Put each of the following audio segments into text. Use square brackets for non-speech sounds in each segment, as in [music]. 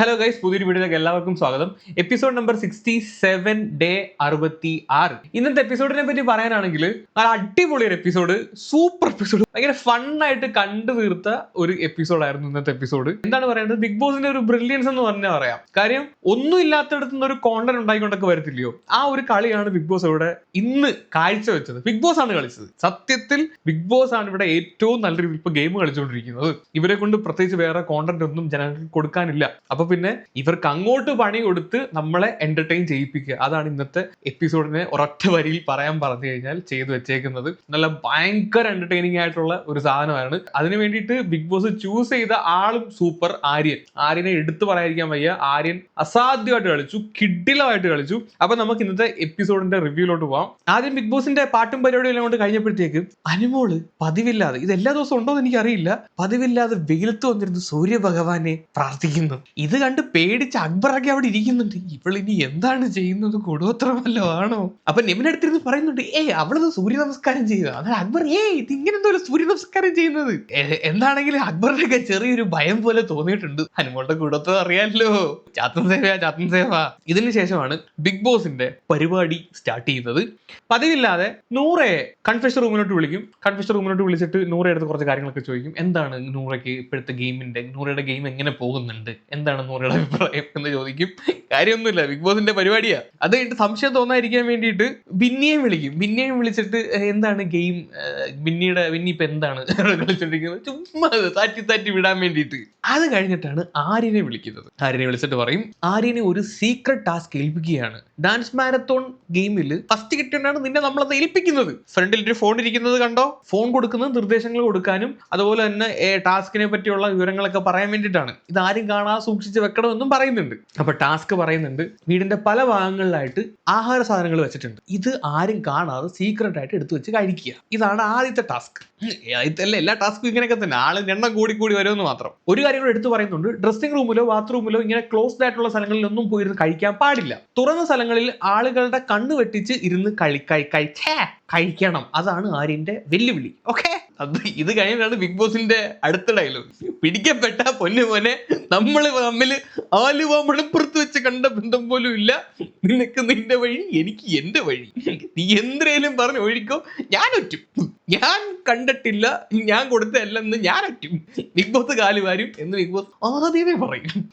Hello guys പുതിയൊരു വീഡിയോയിലേക്ക് എല്ലാവർക്കും സ്വാഗതം. Episode number sixty seven day അറുപത്തി ആറ് ഇന്നത്തെ എപ്പിസോഡിനെ പറ്റി പറയാനാണെങ്കിൽ നല്ല അടിപൊളി ഒരു എപ്പിസോഡ് സൂപ്പർ എപ്പിസോഡ് ഭയങ്കര ഫണ്ണായിട്ട് കണ്ടു തീർത്ത ഒരു എപ്പിസോഡായിരുന്നു ഇന്നത്തെ എപ്പിസോഡ് എന്താണ് പറയുന്നത് ബിഗ് ബോസിന്റെ ഒരു ബ്രില്യൻസ് എന്ന് പറഞ്ഞാൽ പറയാം. കാര്യം ഒന്നും ഇല്ലാത്തടത്ത് നിന്ന് ഒരു കോണ്ടന്റ് ഉണ്ടായിക്കൊണ്ടൊക്കെ വരത്തില്ലയോ? ആ ഒരു കളിയാണ് ബിഗ് ബോസ് ഇവിടെ ഇന്ന് കാഴ്ചവെച്ചത്. ബിഗ് ബോസ് ആണ് കളിച്ചത്. സത്യത്തിൽ ബിഗ് ബോസ് ആണ് ഇവിടെ ഏറ്റവും നല്ല രീതിയിൽ ഇപ്പൊ ഗെയിം കളിച്ചുകൊണ്ടിരിക്കുന്നത് ഇവരെ കൊണ്ട് പ്രത്യേകിച്ച് വേറെ കോണ്ടന്റ് ഒന്നും ജനങ്ങൾക്ക് കൊടുക്കാനില്ല. അപ്പൊ പിന്നെ ഇവർക്ക് അങ്ങോട്ട് പണി കൊടുത്ത് നമ്മളെ എന്റർടൈൻ ചെയ്യിപ്പിക്കുക. അതാണ് ഇന്നത്തെ എപ്പിസോഡിനെ ഒരൊറ്റ വരിയിൽ പറയാൻ പറഞ്ഞു കഴിഞ്ഞാൽ ചെയ്തു വെച്ചേക്കുന്നത്. നല്ല ഭയങ്കര എന്റർടൈനിങ് ആയിട്ടുള്ള ഒരു സാധനമാണ്. അതിനു വേണ്ടിയിട്ട് ബിഗ് ബോസ് ചൂസ് ചെയ്ത ആളും സൂപ്പർ ആര്യൻ. ആര്യനെ എടുത്തു പറയാതിരിക്കാൻ വയ്യ. ആര്യൻ അസാധ്യമായിട്ട് കളിച്ചു കിഡിലമായിട്ട് കളിച്ചു. അപ്പൊ നമുക്ക് ഇന്നത്തെ എപ്പിസോഡിന്റെ റിവ്യൂലോട്ട് പോവാം. ആദ്യം ബിഗ് ബോസിന്റെ പാട്ടും പരിപാടിയും എല്ലാം കൊണ്ട് കഴിഞ്ഞപ്പോഴത്തേക്ക് അനുമോൾ പതിവില്ലാതെ ഇത് എല്ലാ ദിവസവും ഉണ്ടോ എന്ന് എനിക്കറിയില്ല. പതിവില്ലാതെ വെയിലത്ത് വന്നിരുന്ന് സൂര്യഭഗവാനെ പ്രാർത്ഥിക്കുന്നു. ഇത് കണ്ട് പേടിച്ച് അക്ബറൊക്കെ അവിടെ ഇരിക്കുന്നുണ്ട്. ഇവളിനി എന്താണ് ചെയ്യുന്നത്? കൊടുവത്രമല്ലോ ആണോ? അപ്പൊ നിമിനടുത്തിരുന്ന് പറയുന്നുണ്ട് ഏ അവളത് സൂര്യ നമസ്കാരം ചെയ്യുക അങ്ങനെ അക്ബർ ഏയ് ഇത് ഇങ്ങനെ സൂര്യ നമസ്കാരം ചെയ്യുന്നത്? എന്താണെങ്കിലും അക്ബറിനൊക്കെ ചെറിയൊരു ഭയം പോലെ തോന്നിയിട്ടുണ്ട്. ഹനുമോളുടെ കൂടത്തോ അറിയാമല്ലോ ചാത്തൻ സേവ ചാത്തൻ സേവ. ഇതിന് ശേഷമാണ് ബിഗ് ബോസിന്റെ പരിപാടി സ്റ്റാർട്ട് ചെയ്യുന്നത്. പതിവില്ലാതെ നൂറെ കൺഫെഷൻ റൂമിലോട്ട് വിളിക്കും. കൺഫെഷൻ റൂമിലോട്ട് വിളിച്ചിട്ട് നൂറെ അടുത്ത് കുറച്ച് കാര്യങ്ങളൊക്കെ ചോദിക്കും. എന്താണ് നൂറയ്ക്ക് ഇപ്പോഴത്തെ ഗെയിമിന്റെ നൂറയുടെ ഗെയിം എങ്ങനെ പോകുന്നുണ്ട്? എന്താണ് നൂറയുടെ അഭിപ്രായം എന്ന് ചോദിക്കും. കാര്യമൊന്നുമില്ല ബിഗ് ബോസിന്റെ പരിപാടിയാ. അത് കഴിഞ്ഞിട്ട് സംശയം തോന്നാതിരിക്കാൻ വേണ്ടിയിട്ട് ബിന്നിയെയും വിളിക്കും. ബിന്നിയെയും വിളിച്ചിട്ട് എന്താണ് ഗെയിം ബിന്നിയുടെ ബിന്നി ഇപ്പൊ എന്താണ്? [laughs] കളിച്ചോണ്ടിരിക്കുന്നത്. ചുമ്മാ താറ്റി താറ്റി വിടാൻ വേണ്ടിയിട്ട്. അത് കഴിഞ്ഞിട്ടാണ് ആര്യനെ വിളിക്കുന്നത്. ആര്യനെ വിളിച്ചിട്ട് പറയും ആര്യനെ ഒരു സീക്രട്ട് ടാസ്ക് ഏൽപ്പിക്കുകയാണ്. ഡാൻസ് മാരത്തോൺ ഗെയിമിൽ ഫസ്റ്റ് കിട്ടിയാണ് നിന്നെ നമ്മളത് ഏൽപ്പിക്കുന്നത്. ഫ്രണ്ടിൽ ഒരു ഫോൺ ഇരിക്കുന്നത് കണ്ടോ? ഫോൺ കൊടുക്കുന്ന നിർദ്ദേശങ്ങൾ കൊടുക്കാനും അതുപോലെ തന്നെ ടാസ്കിനെ പറ്റിയുള്ള വിവരങ്ങളൊക്കെ പറയാൻ വേണ്ടിയിട്ടാണ്. ഇത് ആരും കാണാതെ സൂക്ഷിച്ച് വെക്കണമെന്നും പറയുന്നുണ്ട്. അപ്പൊ ടാസ്ക് പറയുന്നുണ്ട്. വീടിന്റെ പല ഭാഗങ്ങളിലായിട്ട് ആഹാര സാധനങ്ങൾ വെച്ചിട്ടുണ്ട്. ഇത് ആരും കാണാതെ സീക്രട്ട് ആയിട്ട് എടുത്തു വെച്ച് കഴിക്കുക. ഇതാണ് ആദ്യത്തെ ടാസ്ക്. അല്ല? എല്ലാ ടാസ്കും ഇങ്ങനെയൊക്കെ തന്നെ. ആൾ എണ്ണം കൂടി കൂടി വരുമെന്ന് മാത്രം. ഒരു കാര്യം കൂടെ എടുത്തു പറയുന്നുണ്ട്. ഡ്രസ്സിംഗ് റൂമിലോ ബാത്റൂമിലോ ഇങ്ങനെ ക്ലോസ്ഡ് ആയിട്ടുള്ള സ്ഥലങ്ങളിലൊന്നും പോയിരുന്ന് കഴിക്കാൻ പാടില്ല. തുറന്ന സ്ഥലങ്ങളിൽ ആളുകളുടെ കണ്ണ് വെട്ടിച്ച് ഇരുന്ന് കഴി കഴി കഴിക്കണം. അതാണ് ആര്യന്റെ വെല്ലുവിളി. ഓക്കെ അത് ഇത് കഴിഞ്ഞാണ് ബിഗ് ബോസിന്റെ അടുത്ത ഡയലോഗ് പിടിക്കപ്പെട്ട പൊന്നു മോനെ നമ്മൾ തമ്മിൽ ആലുവ മണപ്പുറത്ത് വെച്ച് കണ്ട ബന്ധം പോലും ഇല്ല. നിനക്ക് നിന്റെ വഴി എനിക്ക് എന്റെ വഴി. നീ എന്തേലും പറഞ്ഞ് ഒഴിക്കോ. ഞാൻ ഒറ്റും. ഞാൻ കണ്ടിട്ടില്ല. ഞാൻ കൊടുത്തല്ലെന്ന് ഞാൻ ഒറ്റും. ബിഗ് ബോസ് കാലുവാരും എന്ന് ബിഗ് ബോസ് ആദ്യമേ പറയും.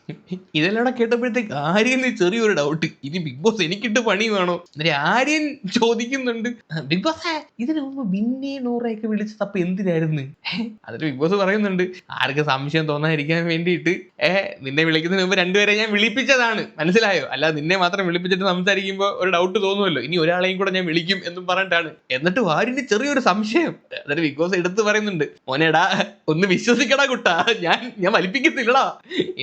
ഇതെല്ലാം കേട്ടപ്പോഴത്തേക്ക് ആര്യന് ചെറിയൊരു ഡൗട്ട് ഇനി ബിഗ് ബോസ് എനിക്കിട്ട് പണി വേണോ? ആര്യൻ ചോദിക്കുന്നുണ്ട്. ബിഗ് ബോസ് ഇതിനു മുമ്പ് ബിന്നെ നൂറയൊക്കെ വിളിച്ചത് അപ്പൊ എന്തിനായിരുന്നു? അതൊരു ബിഗ് ബോസ് പറയുന്നുണ്ട്. ആർക്ക് സംശയം തോന്നാതിരിക്കാൻ വേണ്ടിയിട്ട്. ഏ നിന്നെ വിളിക്കുന്നതിന് മുമ്പ് രണ്ടുപേരെ ഞാൻ വിളിപ്പിച്ചതാണ്. മനസ്സിലായോ? അല്ല നിന്നെ മാത്രം വിളിപ്പിച്ചിട്ട് സംസാരിക്കുമ്പോൾ ഒരു ഡൗട്ട് തോന്നുമല്ലോ. ഇനി ഒരാളെയും കൂടെ ഞാൻ വിളിക്കും എന്നും പറഞ്ഞിട്ടാണ്. എന്നിട്ട് വാരിന് ചെറിയൊരു സംശയം? എന്നിട്ട് ബിഗ് ബോസ് എടുത്ത് പറയുന്നുണ്ട്. മോനേടാ ഒന്ന് വിശ്വസിക്കടാ കുട്ടാ. ഞാൻ ഞാൻ വലിപ്പിക്കത്തില്ലടാ.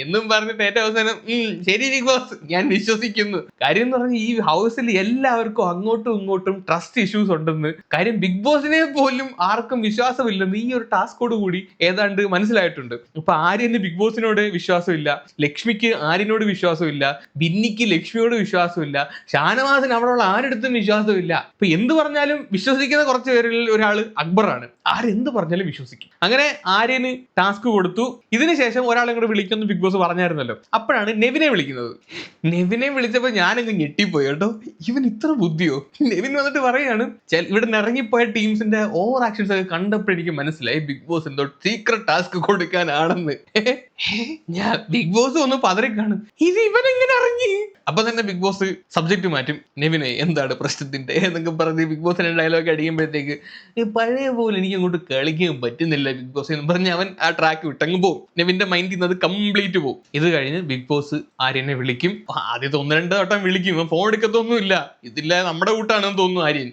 എന്നും പറഞ്ഞിട്ട് ഏറ്റവും അവസാനം "ഉം, ശരി ബിഗ് ബോസ് ഞാൻ വിശ്വസിക്കുന്നു. കാര്യം എന്ന് പറഞ്ഞാൽ ഈ ഹൗസിൽ എല്ലാവർക്കും അങ്ങോട്ടും ഇങ്ങോട്ടും ട്രസ്റ്റ് ഇഷ്യൂസ് ഉണ്ടെന്ന്. കാര്യം ബിഗ് ബോസിനെ പോലും ആർക്കും വിശ്വാസമില്ലെന്ന് ഈ ഒരു ടാസ്കോട് കൂടി ഏതാണ്ട് മനസ്സിലായിട്ടുണ്ട്. ഇപ്പൊ ആര്യന് ബിഗ് ബോസിനോട് വിശ്വാസമില്ല ലക്ഷ്മിക്ക് ആര്യനോട് വിശ്വാസമില്ല ബിന്നിക്ക് ലക്ഷ്മിയോട് വിശ്വാസമില്ല ഷാനവാസിന് അവിടെയുള്ള ആരെടുത്തും വിശ്വാസമില്ല. ഇപ്പൊ എന്ത് പറഞ്ഞാലും വിശ്വസിക്കുന്ന കുറച്ച് പേരിൽ ഒരാൾ അക്ബറാണ്. ആരെന്ത് പറഞ്ഞാലും വിശ്വസിക്കും. അങ്ങനെ ആര്യന് ടാസ്ക് കൊടുത്തു. ഇതിനുശേഷം ഒരാളെ കൂടെ വിളിക്കുന്നു ബിഗ് ബോസ് പറഞ്ഞായിരുന്നല്ലോ. അപ്പോഴാണ് നെവിനെ വിളിക്കുന്നത്. നെവിനെ വിളിച്ചപ്പോൾ ഞാനങ്ങ് ഞെട്ടിപ്പോയി കേട്ടോ. ഇവൻ ഇത്ര ബുദ്ധിയോ? നെവിൻ വന്നിട്ട് പറയാണ് "ചെ- ഇവിടെ നിന്ന് ഇറങ്ങിപ്പോയ ടീംസിന്റെ ഓവർ ആക്ഷൻസ് ഒക്കെ എനിക്ക് മനസ്സിലായി. ബിഗ് ബോസ് എന്തോ സീക്രട്ട് ടാസ്ക് കൊടുക്കാനാണെന്ന്. ഞാൻ ബിഗ് ബോസ് ഒന്ന് പതറി കാണും ഇത് ഇവനെങ്ങനെ അറിഞ്ഞി? അപ്പൊ തന്നെ ബിഗ് ബോസ് സബ്ജക്ട് മാറ്റും. നെവിനെ എന്താണ് പ്രശ്നത്തിന്റെ? എന്നൊക്കെ പറഞ്ഞ് ബിഗ് ബോസിന്റെ ഡയലോഗ് അടിക്കുമ്പോഴത്തേക്ക് "ഈ പഴയ പോലെ എനിക്ക് അങ്ങോട്ട് കളിക്കാൻ പറ്റുന്നില്ല ബിഗ് ബോസ് എന്ന് പറഞ്ഞ് അവൻ ആ ട്രാക്ക് വിട്ടങ്ങ് പോകും നെവിന്റെ മൈൻഡിൽ നിന്ന് അത് കംപ്ലീറ്റ് പോകും ഇത് കഴിഞ്ഞ് ബിഗ് ബോസ് ആര്യനെ വിളിക്കും. ആദ്യത്തെ ഒന്ന് രണ്ട് വട്ടം വിളിക്കും. ഫോൺ എടുക്കത്തൊന്നുമില്ല. ഇതില്ല നമ്മുടെ കൂട്ടാണെന്ന് തോന്നുന്നു ആര്യൻ.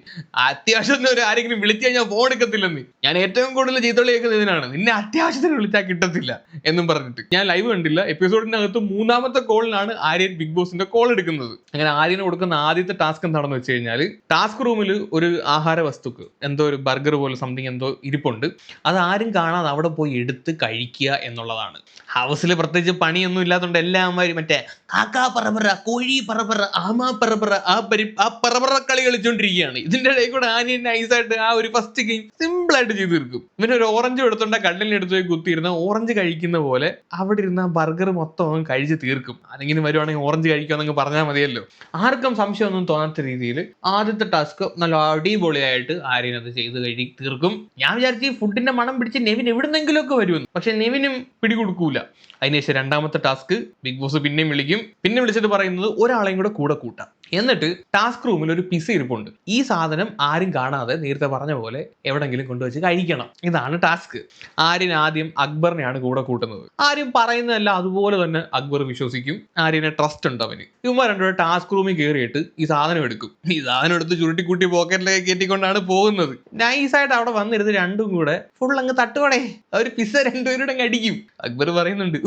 അത്യാവശ്യത്തിന് ഒരു ആരെങ്കിലും വിളിച്ചു കഴിഞ്ഞാൽ ഫോൺ എടുക്കത്തില്ലെന്ന്. ഞാൻ ഏറ്റവും കൂടുതൽ ചീത്തളി കേൾക്കുന്നതിനാണ് നിന്നെ അത്യാവശ്യത്തിന് വിളിച്ചാൽ കിട്ടത്തില്ല എന്നും പറഞ്ഞിട്ട്. ഞാൻ ലൈവ് കണ്ടില്ല. എപ്പിസോഡിനകത്ത് മൂന്നാമത്തെ കോളിനാണ് ആര്യൻ ബിഗ് ബോസിന്റെ കോൾ കോൾ എടുക്കുന്നത്. അങ്ങനെ ആര്യന് കൊടുക്കുന്ന ആദ്യത്തെ ടാസ്ക് എന്താണെന്ന് വെച്ച് കഴിഞ്ഞാൽ ടാസ്ക് റൂമിൽ ഒരു ആഹാര വസ്തുക്ക് എന്തോ ഒരു ബർഗർ പോലെ സംതിങ് എന്തോ ഇരിപ്പുണ്ട്. അത് ആരും കാണാതെ അവിടെ പോയി എടുത്ത് കഴിക്കുക എന്നുള്ളതാണ്. ഹൗസിൽ പ്രത്യേകിച്ച് പണിയൊന്നും ഇല്ലാത്തതുകൊണ്ട് എല്ലാവരും മറ്റേ കാക്കാ പറപറ കോഴി പറപറ ആമാ പറപറ ആ പരി ആ പറപറ കളി കളിച്ചോണ്ടിരിക്കുകയാണ്. ഇതിന്റെ ഇടയിൽ കൂടെ ആനിയൻ നൈസായിട്ട് ആ ഒരു ഫസ്റ്റ് ഗെയിം സിമ്പിൾ ആയിട്ട് ചെയ്തു തീർക്കും. പിന്നെ ഒരു ഓറഞ്ച് എടുത്തോണ്ട് കണ്ണിലെടുത്ത് പോയി കുത്തിയിരുന്ന ഓറഞ്ച് കഴിക്കുന്ന പോലെ അവിടെ ഇരുന്ന ബർഗർ മൊത്തം കഴിച്ച് തീർക്കും. ആരെങ്കിലും വരുവാണെങ്കിൽ ഓറഞ്ച് കഴിക്കാന്നങ്ങ് പറഞ്ഞാൽ മതിയല്ലോ. ആർക്കും സംശയമൊന്നും തോന്നാത്ത രീതിയിൽ ആദ്യത്തെ ടാസ്ക് നല്ല അടിപൊളിയായിട്ട് ആര്യൻ അത് ചെയ്ത് കഴി തീർക്കും. ഞാൻ വിചാരിച്ചു ഈ ഫുഡിന്റെ മണം പിടിച്ച് നെവിൻ എവിടുന്നെങ്കിലുമൊക്കെ വരുമെന്ന്. പക്ഷെ നെവിനും പിടികൊടുക്കൂല. അതിനുശേഷം രണ്ടാമത്തെ ടാസ്ക് ബിഗ് ബോസ് പിന്നെയും വിളിക്കും. പിന്നെ വിളിച്ചിട്ട് പറയുന്നത് ഒരാളെയും കൂടെ കൂടെ കൂട്ടാം. എന്നിട്ട് ടാസ്ക് റൂമിൽ ഒരു പിസ ഇരിപ്പുണ്ട്. ഈ സാധനം ആരും കാണാതെ നേരത്തെ പറഞ്ഞ പോലെ എവിടെങ്കിലും കൊണ്ടുവച്ച് കഴിക്കണം. ഇതാണ് ടാസ്ക് ആര്യൻ ആദ്യം അക്ബറിനെയാണ് കൂടെ കൂട്ടുന്നത്. ആര്യം പറയുന്നതല്ല അതുപോലെ തന്നെ അക്ബർ വിശ്വസിക്കും. ആര്യനെ ട്രസ്റ്റ് ഉണ്ട് അവന്. ഇവന്മാർ രണ്ടുപേരും ടാസ്ക് റൂമിൽ കയറിയിട്ട് ഈ സാധനം എടുക്കും. ഈ സാധനം എടുത്ത് ചുരുട്ടിക്കൂട്ടി പോക്കറ്റിലേക്ക് കയറ്റിക്കൊണ്ടാണ് പോകുന്നത്. നൈസായിട്ട് അവിടെ വന്നിരുന്ന് രണ്ടും കൂടെ ഫുൾ അങ്ങ് തട്ടുകടേ അവർ പിസ രണ്ടുപേരുടെ അടിക്കും അക്ബർ പറയുന്നുണ്ട്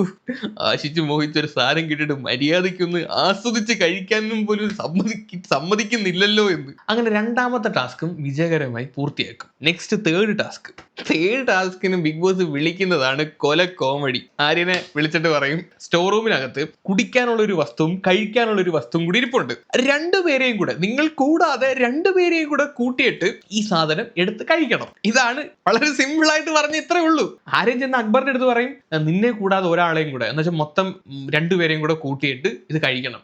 ആശിച്ച് മോഹിച്ചൊരു സാധനം കിട്ടിയിട്ട് മര്യാദയ്ക്കൊന്ന് ആസ്വദിച്ച് കഴിക്കാനും പോലും സമ്മതിക്ക് സമ്മതിക്കുന്നില്ലല്ലോ എന്ന്. അങ്ങനെ രണ്ടാമത്തെ ടാസ്കും വിജയകരമായി പൂർത്തിയാക്കും. നെക്സ്റ്റ് തേർഡ് ടാസ്ക് തേർഡ് ടാസ്കിന് ബിഗ് ബോസ് വിളിക്കുന്നതാണ് കൊല കോമഡി ആര്യനെ വിളിച്ചിട്ട് പറയും സ്റ്റോർ റൂമിനകത്ത് കുടിക്കാനുള്ള ഒരു വസ്തുവും കഴിക്കാനുള്ള ഒരു വസ്തുവും കൂടി ഇരിപ്പുണ്ട്. രണ്ടുപേരെയും കൂടെ നിങ്ങൾ കൂടാതെ രണ്ടുപേരെയും കൂടെ കൂട്ടിയിട്ട് ഈ സാധനം എടുത്ത് കഴിക്കണം. ഇതാണ് വളരെ സിമ്പിൾ ആയിട്ട് പറഞ്ഞ ഇത്രേ ഉള്ളൂ. ആരും ചെന്ന് അക്ബറിന്റെ അടുത്ത് പറയും നിന്നെ കൂടാതെ ഒരാളെയും കൂടെ എന്ന് വെച്ചാൽ മൊത്തം രണ്ടുപേരെയും കൂടെ കൂട്ടിയിട്ട് ഇത് കഴിക്കണം.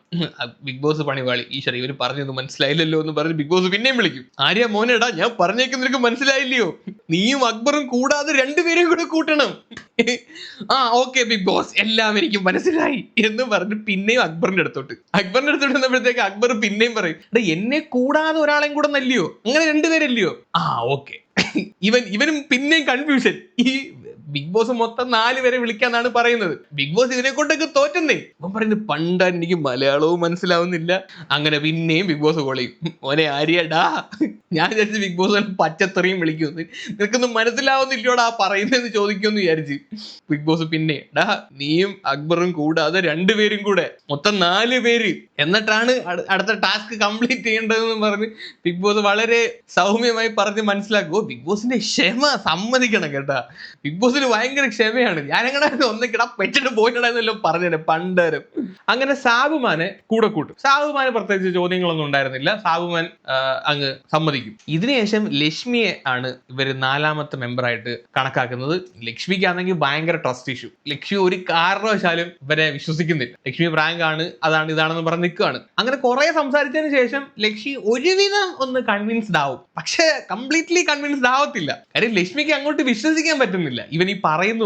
ബിഗ് ബോസ് പണിവാളി ഈശ്വര ഇവർ പറഞ്ഞത് മനസ്സിലായില്ലല്ലോ എന്ന് പറഞ്ഞ് ബിഗ് ബോസ് പിന്നെയും വിളിക്കും. ആര്യ മോനെടാ ഞാൻ പറഞ്ഞേക്കുന്ന മനസ്സിലായില്ലയോ? നീയും അക്ബറും കൂടാതെ രണ്ടുപേരെയും കൂടെ കൂട്ടണം. ആ ഓക്കെ ബിഗ് ബോസ് എല്ലാം എനിക്ക് മനസ്സിലായി എന്ന് പറഞ്ഞ് പിന്നെയും അക്ബറിന്റെ അടുത്തോട്ട്. അക്ബറിന്റെ അടുത്തോട്ട് വന്നപ്പോഴത്തേക്ക് അക്ബർ പിന്നെയും പറയും എടാ എന്നെ കൂടാതെ ഒരാളെയും കൂടെ നല്ലയോ അങ്ങനെ രണ്ടുപേരല്ലയോ? ആ ഓക്കെ ഇവൻ ഇവനും പിന്നെയും കൺഫ്യൂഷൻ ഈ ബിഗ് ബോസ് മൊത്തം നാല് പേരെ വിളിക്കാന്നാണ് പറയുന്നത്. ബിഗ് ബോസ് ഇതിനെ കൊണ്ടൊക്കെ തോറ്റുന്നേ. അവൻ പറയുന്നത് പണ്ടാൻ എനിക്ക് മലയാളവും മനസ്സിലാവുന്നില്ല. അങ്ങനെ പിന്നെയും ബിഗ് ബോസ് കൊളിയും ഓനെ ആര്യടാ. ഞാൻ വിചാരിച്ചു ബിഗ് ബോസ് പച്ചത്തെറിയും വിളിക്കുന്നു നിനക്കൊന്നും മനസ്സിലാവുന്നില്ലോടാ പറയുന്നതെന്ന് ചോദിക്കുമെന്ന് വിചാരിച്ച്. ബിഗ് ബോസ് പിന്നെ ഡാ നീയും അക്ബറും കൂടാതെ രണ്ടുപേരും കൂടെ മൊത്തം നാല് പേര്. എന്നിട്ടാണ് അടുത്ത ടാസ്ക് കംപ്ലീറ്റ് ചെയ്യേണ്ടതെന്ന് പറഞ്ഞ് ബിഗ് ബോസ് വളരെ സൗമ്യമായി പറഞ്ഞ് മനസ്സിലാക്കും. ബിഗ് ബോസിന്റെ ക്ഷമ സമ്മതിക്കണം കേട്ടാ. ബിഗ് ബോസിന് ഭയങ്കര ക്ഷമയാണ്. ഞാനങ്ങനെ കിട പെട്ടിട്ട് പോയിട്ടാണെന്നല്ലോ പറഞ്ഞത് പണ്ടരും. അങ്ങനെ സാബുമാനെ കൂടെ കൂട്ടും. സാബുമാന് പ്രത്യേകിച്ച് ചോദ്യങ്ങളൊന്നും ഉണ്ടായിരുന്നില്ല. സാബുമാൻ അങ്ങ് സമ്മതിക്കും. ഇതിനുശേഷം ലക്ഷ്മിയെ ആണ് ഇവർ നാലാമത്തെ മെമ്പറായിട്ട് കണക്കാക്കുന്നത്. ലക്ഷ്മിക്കാണെങ്കിൽ ഭയങ്കര ട്രസ്റ്റ് ഇഷ്യൂ ലക്ഷ്മി ഒരു കാരണവശാലും ഇവരെ വിശ്വസിക്കുന്നില്ല. ലക്ഷ്മി പ്രാങ്ക് ആണ് അതാണ് ഇതാണെന്ന് പറഞ്ഞ് നിൽക്കുകയാണ് അങ്ങനെ കുറെ സംസാരിച്ചതിന് ശേഷം ലക്ഷ്മി ഒരുവിധം ഒന്ന് കൺവിൻസ്ഡ് ആവും. പക്ഷെ കംപ്ലീറ്റ്ലി കൺവിൻസ്ഡ് ആവത്തില്ല. കാര്യം ലക്ഷ്മിക്ക് അങ്ങോട്ട് വിശ്വസിക്കാൻ പറ്റുന്നില്ല. ഇവൻ ഈ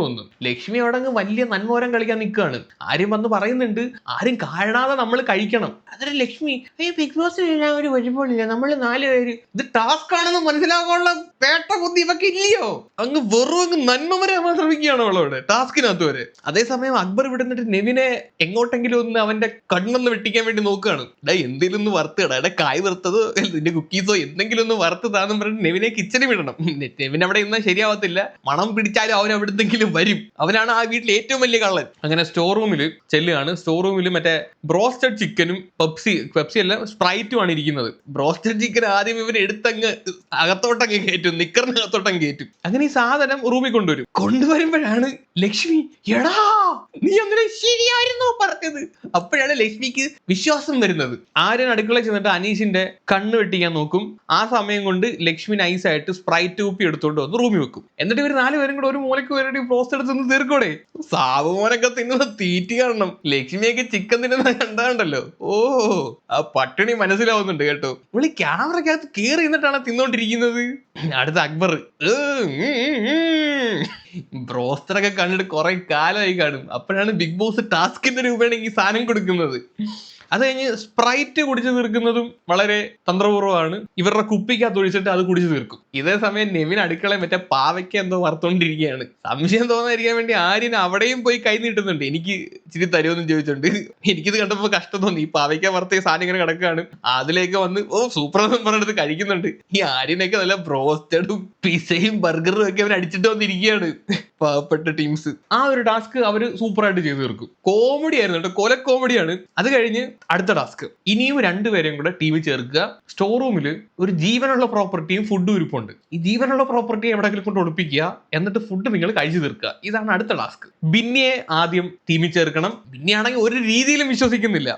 വന്നു ലക്ഷ്മി അവിടെ അങ്ങ് വലിയ നന്മോരം കളിക്കാൻ നിൽക്കുകയാണ് ആരും വന്ന് പറയുന്നുണ്ട് ആരും കാണാതെ നമ്മൾ കഴിക്കണം. അതൊരു ലക്ഷ്മി. ബിഗ് ബോസ് ഒരു വഴിപോലില്ല. നമ്മൾ നാല് പേര്. ഇത് ടാസ്ക് ആണെന്ന് മനസ്സിലാക്കാനുള്ള പേട്ട ബുദ്ധി ഇവക്ക് ഇല്ലയോ അങ്ങ് വെറും അങ്ങ് നന്മ വരെ ആവാൻ ശ്രമിക്കുകയാണ് അവളോട് ടാസ്കിനകത്ത് വരെ. അതേസമയം അക്ബർ ഇവിടെ നിന്നിട്ട് നെവിനെ എങ്ങോട്ടെങ്കിലും ഒന്ന് അവന്റെ കണ്ണൊന്ന് വെട്ടിക്കാൻ വേണ്ടി നോക്കുകയാണ്. ഡാ എന്തെങ്കിലും ഒന്ന് വറുത്തിടാ എടാ കായ് വറുത്തതോ നിന്റെ കുക്കീസോ എന്തെങ്കിലും ഒന്ന് വറുത്ത് താന്നും പറഞ്ഞിട്ട് നെവിനെ കിച്ചണിൽ വിടണം. നെവിൻ അവിടെ ഇന്നാ ശരിയാവത്തില്ല. മണം പിടിച്ചാലും അവൻ എവിടുന്നെങ്കിലും വരും. അവനാണ് ആ വീട്ടിലെ ഏറ്റവും വലിയ കള്ളൻ. അങ്ങനെ സ്റ്റോർ റൂമിൽ ചെല്ലുകയാണ്. സ്റ്റോർ റൂമിൽ മറ്റേ ബ്രോസ്റ്റഡ് ചിക്കനും പെപ്സി പെപ്സി അല്ല സ്പ്രൈറ്റും ആണ് ഇരിക്കുന്നത്. ബ്രോസ്റ്റഡ് ചിക്കൻ ആദ്യം ഇവൻ എടുത്തങ്ങ് അകത്തോട്ടങ്ങ് കയറ്റും നിക്കറിനകത്തോട്ടങ്ങ് കയറ്റും. അങ്ങനെ ഈ സാധനം റൂമിൽ കൊണ്ടുവരും. കൊണ്ടുവരുമ്പോഴാണ് ലക്ഷ്മി എടാ നീ അങ്ങനെ ശരിയായിരുന്നു പറഞ്ഞത്? അപ്പോഴാണ് ലക്ഷ്മിക്ക് വിശ്വാസം വരുന്നത്. ആര്യൻ അടുക്കള ചെന്നിട്ട് അനീഷിന്റെ കണ്ണ് വെട്ടിക്കാൻ നോക്കും. ആ സമയം കൊണ്ട് ലക്ഷ്മി നൈസായിട്ട് സ്പ്രൈറ്റ് കുപ്പി എടുത്തോണ്ട് വന്ന് റൂമിൽ വെക്കും. എന്നിട്ട് ഇവർ നാലുപേരും കൂടെ ഒരു മൂലക്ക് വേണ്ടി പോസ്റ്റ് എടുത്ത് നിന്ന് തീർക്കോടെ? സാബുമോനൊക്കെ തിന്നുന്ന തീറ്റി കാണണം. ലക്ഷ്മിയൊക്കെ ചിക്കൻ തിന്നുന്ന കണ്ടാണ്ടല്ലോ. ഓ ആ പട്ടിണി മനസ്സിലാവുന്നുണ്ട് കേട്ടോ. വിളി ക്യാമറക്കകത്ത് കേറി നിന്നിട്ടാണ് തിന്നോണ്ടിരിക്കുന്നത്. അടുത്ത അക്ബർ ബ്രോസ്റ്ററൊക്കെ കണ്ടിട്ട് കുറെ കാലമായി കാണും. അപ്പോഴാണ് ബിഗ് ബോസ് ടാസ്കിന്റെ രൂപേണ ഈ സാധനം കൊടുക്കുന്നത്. അത് കഴിഞ്ഞ് സ്പ്രൈറ്റ് കുടിച്ചു തീർക്കുന്നതും വളരെ തന്ത്രപൂർവമാണ്. ഇവരുടെ കുപ്പിക്കകത്ത് ഒഴിച്ചിട്ട് അത് കുടിച്ചു തീർക്കും. ഇതേ സമയം നെവിൻ അടുക്കള മറ്റേ പാവയ്ക്ക എന്തോ വറുത്തോണ്ടിരിക്കുകയാണ് സംശയം തോന്നാതിരിക്കാൻ വേണ്ടി ആര്യൻ അവിടെയും പോയി കൈ നീട്ടുന്നുണ്ട്. എനിക്ക് ഇച്ചിരി തരുമെന്ന് ചോദിച്ചുണ്ട്. എനിക്കിത് കണ്ടപ്പോൾ കഷ്ടം തോന്നി. ഈ പാവയ്ക്ക വറുത്ത സാധനം ഇങ്ങനെ കിടക്കുകയാണ്. അതിലേക്ക് വന്ന് ഓ സൂപ്പർ എന്ന് പറഞ്ഞെടുത്ത് കഴിക്കുന്നുണ്ട്. ഈ ആര്യനൊക്കെ നല്ല ബ്രോസ്റ്റഡും പിസയും ബർഗറും ഒക്കെ അവൻ അടിച്ചിട്ട് വന്നിരിക്കുകയാണ്. പാവപ്പെട്ട ടീംസ്. ആ ഒരു ടാസ്ക് അവർ സൂപ്പറായിട്ട് ചെയ്തു തീർക്കും. കോമഡി ആയിരുന്നു കേട്ടോ. കൊല കോമഡിയാണ്. അത് കഴിഞ്ഞ് അടുത്ത ടാസ്ക് ഇനിയും രണ്ടുപേരെയും കൂടെ ടീമിൽ ചേർക്കുക. സ്റ്റോർ റൂമിൽ ഒരു ജീവനുള്ള പ്രോപ്പർട്ടിയും ഫുഡും ഇരിപ്പുണ്ട്. ഈ ജീവനുള്ള പ്രോപ്പർട്ടി എവിടെയെങ്കിലും കൊണ്ട് ഒളിപ്പിക്കുക. എന്നിട്ട് ഫുഡ് നിങ്ങൾ കഴിച്ചു തീർക്കുക. ഇതാണ് അടുത്ത ടാസ്ക് ബിന്നിയെ ആദ്യം ടീമിൽ ചേർക്കണം. ബിന്നിയാണെങ്കിൽ ഒരു രീതിയിലും വിശ്വസിക്കുന്നില്ല.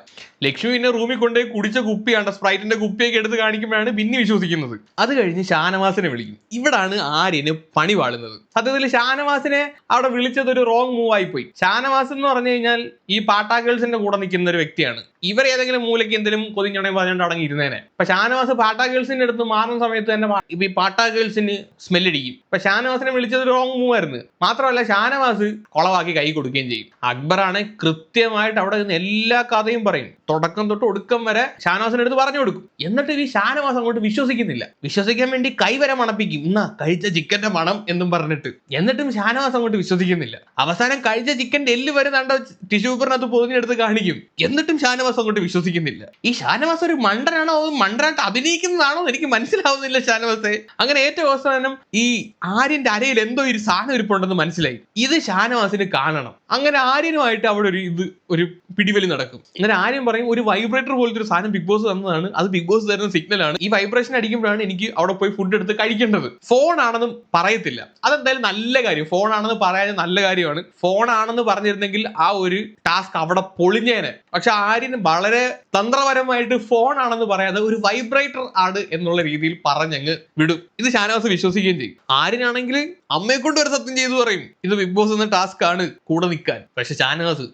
ലക്ഷ്മി പിന്നെ റൂമിൽ കൊണ്ടുപോയി കുടിച്ച കുപ്പിയാണ് സ്പ്രൈറ്റിന്റെ കുപ്പിയൊക്കെ എടുത്ത് കാണിക്കുമ്പോഴാണ് ബിന്നി വിശ്വസിക്കുന്നത്. അത് കഴിഞ്ഞ് ഷാനവാസിനെ വിളിക്കും. ഇവിടാണ് ആര്യന് പണി വാളുന്നത്. സത്യത്തിൽ ഷാനവാസിനെ അവിടെ വിളിച്ചത് ഒരു റോങ് മൂവ് ആയി പോയി ഷാനവാസ് എന്ന് പറഞ്ഞു കഴിഞ്ഞാൽ ഈ പാട്ടാ ഗേൾസിന്റെ കൂടെ നിൽക്കുന്ന ഒരു വ്യക്തിയാണ്. ഇവർ ഏതെങ്കിലും മൂലയ്ക്ക് എന്തെങ്കിലും കൊതിഞ്ഞുണേ പറഞ്ഞുകൊണ്ട് അടങ്ങിയിരുന്നേനെ അപ്പൊ ഷാനവാസ് പാട്ടാ ഗേൾസിന്റെ അടുത്ത് മാറുന്ന സമയത്ത് തന്നെ ഈ പാട്ടാ ഗേൾസിന് സ്മെല്ലടിക്കും. അപ്പൊ ഷാനവാസിനെ വിളിച്ചത് റോങ് മൂവ് ആയിരുന്നു. മാത്രമല്ല ഷാനവാസ് കൊളവാക്കി കൈ കൊടുക്കുകയും ചെയ്യും. അക്ബറാണ് കൃത്യമായിട്ട് അവിടെ നിന്ന് എല്ലാ കഥയും പറയും. തുടക്കം തൊട്ട് ഒടുക്കം വരെ ഷാനവാസിന്റെ അടുത്ത് പറഞ്ഞു കൊടുക്കും. എന്നിട്ട് ഈ ഷാനവാസ് അങ്ങോട്ട് വിശ്വസിക്കുന്നില്ല. വിശ്വസിക്കാൻ വേണ്ടി കൈ വരെ മണപ്പിക്കും. എന്നാ കഴിച്ച ചിക്കന്റെ മണം എന്നും പറഞ്ഞിട്ട്. എന്നിട്ടും ഷാനവാസ് അങ്ങോട്ട് വിശ്വസിക്കുന്നില്ല. അവസാനം കഴിച്ച ചിക്കന്റെ എല്ല് വരെ തണ്ട ടിഷ്യൂ പേപ്പറിനകത്ത് പൊതിഞ്ഞെടുത്ത് കാണിക്കും. എന്നിട്ടും ഷാനവാസ് അങ്ങോട്ട് വിശ്വസിക്കുന്നില്ല. ഈ ഷാനവാസ് ഒരു മണ്ടനാണോ മണ്ടനായിട്ട് അഭിനയിക്കുന്നതാണോ എനിക്ക് മനസ്സിലാവുന്നില്ല ഷാനവാസെ. അങ്ങനെ ഏറ്റവും അവസാനം ഈ ആര്യന്റെ അരയിൽ എന്തോ ഒരു സാധനം ഇരിപ്പുണ്ടെന്ന് മനസ്സിലായി. ഇത് ഷാനവാസിന് കാണണം. അങ്ങനെ ആര്യനുമായിട്ട് അവിടെ ഒരു ഇത് ഒരു പിടിവലി നടക്കും. അങ്ങനെ ആരും പറയും ഒരു വൈബ്രേറ്റർ പോലത്തെ ഒരു സാധനം ബിഗ് ബോസ് തന്നതാണ്. അത് ബിഗ് ബോസ് തരുന്ന സിഗ്നൽ ആണ്. ഈ വൈബ്രേഷൻ അടിക്കുമ്പോഴാണ് എനിക്ക് അവിടെ പോയി ഫുഡ് എടുത്ത് കഴിക്കേണ്ടത്. ഫോൺ ആണെന്നും പറയത്തില്ല. അതെന്തായാലും നല്ല കാര്യം. ഫോൺ ആണെന്ന് പറയാൻ നല്ല കാര്യമാണ്. ഫോൺ ആണെന്ന് പറഞ്ഞിരുന്നെങ്കിൽ ആ ഒരു ടാസ്ക് അവിടെ പൊളിഞ്ഞേനെ. പക്ഷെ ആര്യന് വളരെ തന്ത്രപരമായിട്ട് ഫോൺ ആണെന്ന് പറയാതെ ഒരു വൈബ്രേറ്റർ ആണ് എന്നുള്ള രീതിയിൽ പറഞ്ഞങ്ങ് വിടും. ഇത് ഷാനവാസ് വിശ്വസിക്കുകയും ചെയ്യും. ആര്യനാണെങ്കിൽ അമ്മയെ കൊണ്ട് ഒരു സത്യം ചെയ്തു പറയും. ഇത് ബിഗ് ബോസ് എന്ന ടാസ്ക് ആണ് കൂടെ നിൽക്കാൻ. പക്ഷെ ഷാനവാസ്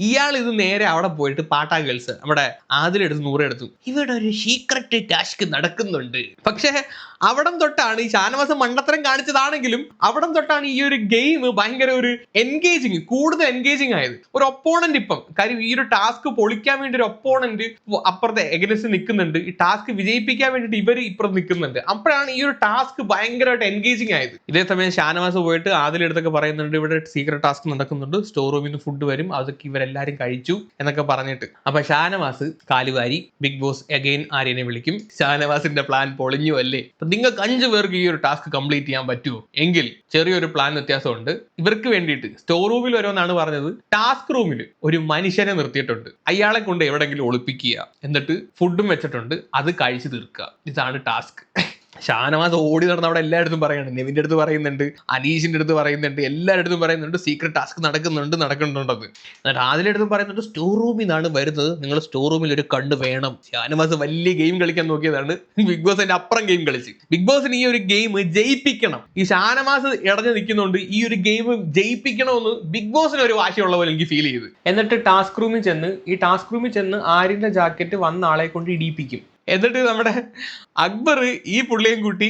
ഇയാൾ ഇത് നേരെ അവിടെ പോയിട്ട് പാട്ടാ ഗേൾസ് നമ്മുടെ ആദിലെടുത്ത് നൂറെടുത്തു. ഇവിടെ ഒരു സീക്രട്ട് ടാസ്ക് നടക്കുന്നുണ്ട്. പക്ഷേ അവിടം തൊട്ടാണ് ഈ ഷാനവാസ് മണ്ടത്തരം കാണിച്ചതാണെങ്കിലും അവിടം തൊട്ടാണ് ഈ ഒരു ഗെയിം ഭയങ്കര ഒരു എൻഗേജിങ് കൂടുതൽ എൻഗേജിങ് ആയത്. ഒരു ഒപ്പോണന്റ് ഇപ്പം കാര്യം ഈ ഒരു ടാസ്ക് പൊളിക്കാൻ വേണ്ടി ഒരു ഒപ്പോണന്റ് അപ്പുറത്തെ എഗനസ്റ്റ് നിൽക്കുന്നുണ്ട് ഈ ടാസ്ക് വിജയിപ്പിക്കാൻ വേണ്ടിയിട്ട് ഇവർ ഇപ്പുറത്ത് നിൽക്കുന്നുണ്ട് അപ്പോഴാണ് ഈ ഒരു ടാസ്ക് ഭയങ്കരമായിട്ട് എൻഗേജിങ് ആയത്. ഇതേ സമയം ഷാനവാസ് പോയിട്ട് ആദ്യത്തൊക്കെ പറയുന്നുണ്ട് ഇവിടെ സീക്രട്ട് ടാസ്ക് നടക്കുന്നുണ്ട്. സ്റ്റോർ റൂമിൽ നിന്ന് ഫുഡ് വരും. അതൊക്കെ ഇവരെല്ലാരും കഴിച്ചു എന്നൊക്കെ പറഞ്ഞിട്ട്. അപ്പൊ ഷാനവാസ് കാലുവാരി ബിഗ് ബോസ് അഗൈൻ ആര്യനെ വിളിക്കും. ഷാനവാസിന്റെ പ്ലാൻ പൊളിഞ്ഞു അല്ലേ? നിങ്ങൾക്ക് അഞ്ച് പേർക്ക് ഈ ഒരു ടാസ്ക് കംപ്ലീറ്റ് ചെയ്യാൻ പറ്റുമോ എങ്കിൽ ചെറിയൊരു പ്ലാൻ വ്യത്യാസമുണ്ട്. ഇവർക്ക് വേണ്ടിയിട്ട് സ്റ്റോർ റൂമിൽ വരുമെന്നാണ് പറഞ്ഞത്. ടാസ്ക് റൂമിൽ ഒരു മനുഷ്യനെ നിർത്തിയിട്ടുണ്ട്. അയാളെ കൊണ്ട് എവിടെങ്കിലും ഒളിപ്പിക്കുക. എന്നിട്ട് ഫുഡും വെച്ചിട്ടുണ്ട്. അത് കഴിച്ചു തീർക്കുക. ഇതാണ് ടാസ്ക് ഷാനവാസ് ഓടി നടന്ന് അവിടെ എല്ലായിടത്തും പറയുന്നുണ്ട്. നെവിന്റെ അടുത്ത് പറയുന്നുണ്ട് അനീഷിന്റെ അടുത്ത് പറയുന്നുണ്ട് എല്ലായിടത്തും പറയുന്നുണ്ട് സീക്രട്ട് ടാസ്ക് നടക്കുന്നുണ്ട് നടക്കുന്നുണ്ടെന്ന്. എന്നിട്ട് ആദ്യം അടുത്തും പറയുന്നുണ്ട് സ്റ്റോർ റൂമിൽ നിന്നാണ് വരുന്നത്. നിങ്ങൾ സ്റ്റോർ റൂമിൽ ഒരു കണ്ണ് വേണം. ഷാനവാസ് വലിയ ഗെയിം കളിക്കാൻ നോക്കിയതാണ്. ബിഗ് ബോസിന്റെ അപ്പുറം ഗെയിം കളിച്ച്. ബിഗ് ബോസിന് ഈ ഒരു ഗെയിം ജയിപ്പിക്കണം. ഈ ഷാനവാസ് ഇടഞ്ഞു നിൽക്കുന്നുണ്ട്. ഈ ഒരു ഗെയിം ജയിപ്പിക്കണമെന്ന് ബിഗ് ബോസിന് ഒരു വാശിയുള്ള പോലെ എനിക്ക് ഫീൽ ചെയ്തു. എന്നിട്ട് ടാസ്ക് റൂമിൽ ചെന്ന് ഈ ടാസ്ക് റൂമിൽ ചെന്ന് ആര്യന്റെ ജാക്കറ്റ് വന്ന ആളെ കൊണ്ട് ഇടിയിപ്പിക്കും എന്നിട്ട് നമ്മുടെ അക്ബർ ഈ പുള്ളിയും കൂട്ടി